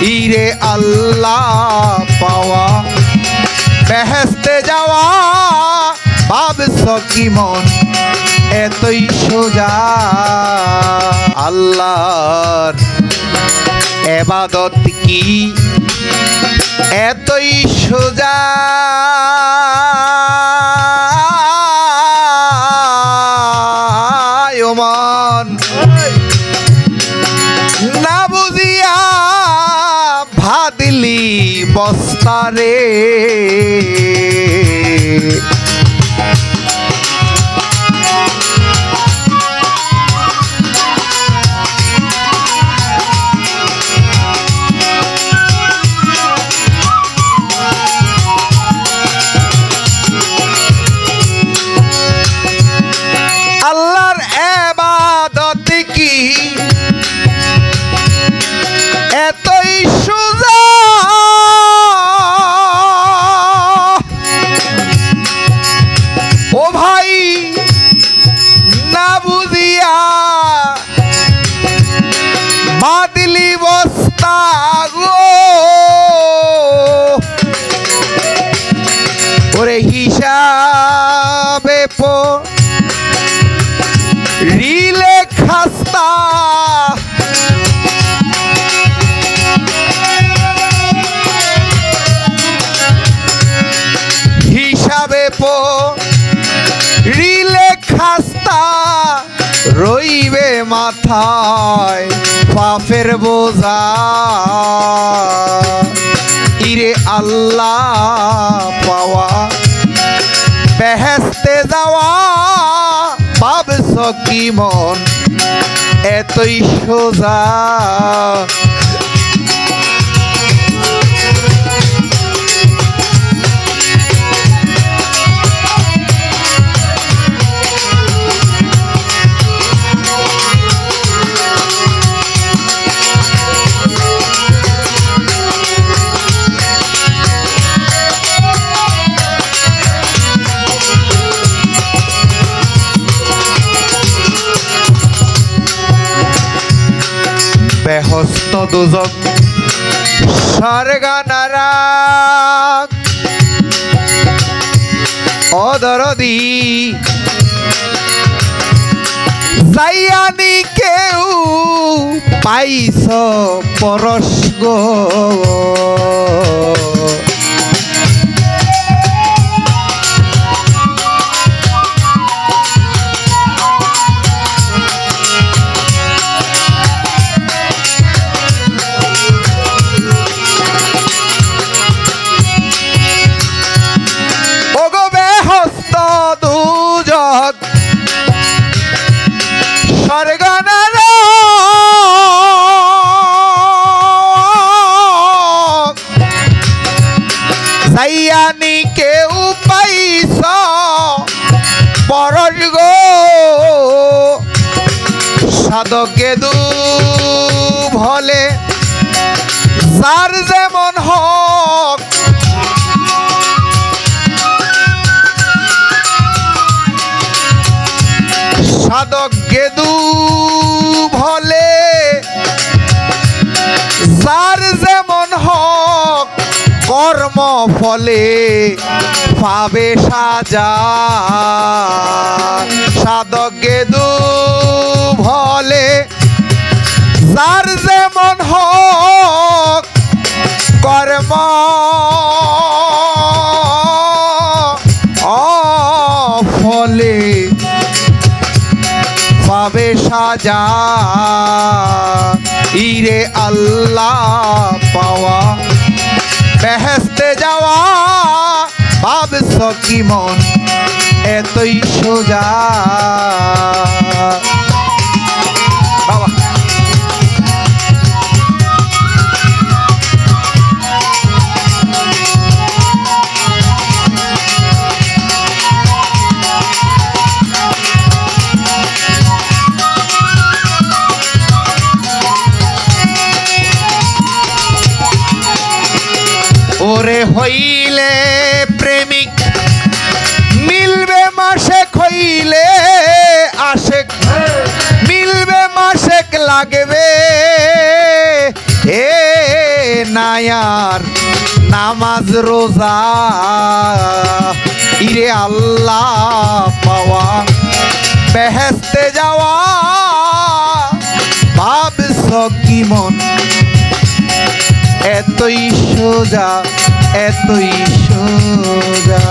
ইরে আল্লাহ পাওয়া। বেহেস্তে যাওয়া ভাবছ কি মন, এতই সোজা। আল্লাহর এবাদত কি? এতই সোজা। বস্তারে হিসাবে পো। রিলে খাস্তা। হিসাবে পো। রিলে খাস্তা। রইবে মাথায় পাপের বোঝা। ইরে আল্লাহ পাওয়া বেহেস্তে যাওয়া ভাবছ কি মন? এতই সোজা বেহস্ত দুজন স্বর্গানারা অদরদি যাইয়ানি কেউ পাইছ পরশ গো। পরশ গো। সাধকে দু ভলে যার যেমন হক ফলে পাবে সাজা। সাধক গেদু ভলে যার যেমন হক কর্ম ফলে পাবে সাজা। ইরে আল্লাহ পাওয়া বেহেস্তে যাওয়া ভাবছ কি মন? এতই সোজা। ওরে হইলে প্রেমিক, মিলবে মাসে হইলে আশেক, মিলবে মাসেক লাগবে এ নায়ার নামাজ রোজা। ইরে আল্লাহ পাওয়া বেহেস্তে যাওয়া, ভাবছ কি মন? এতই সোজা এতই সোজা।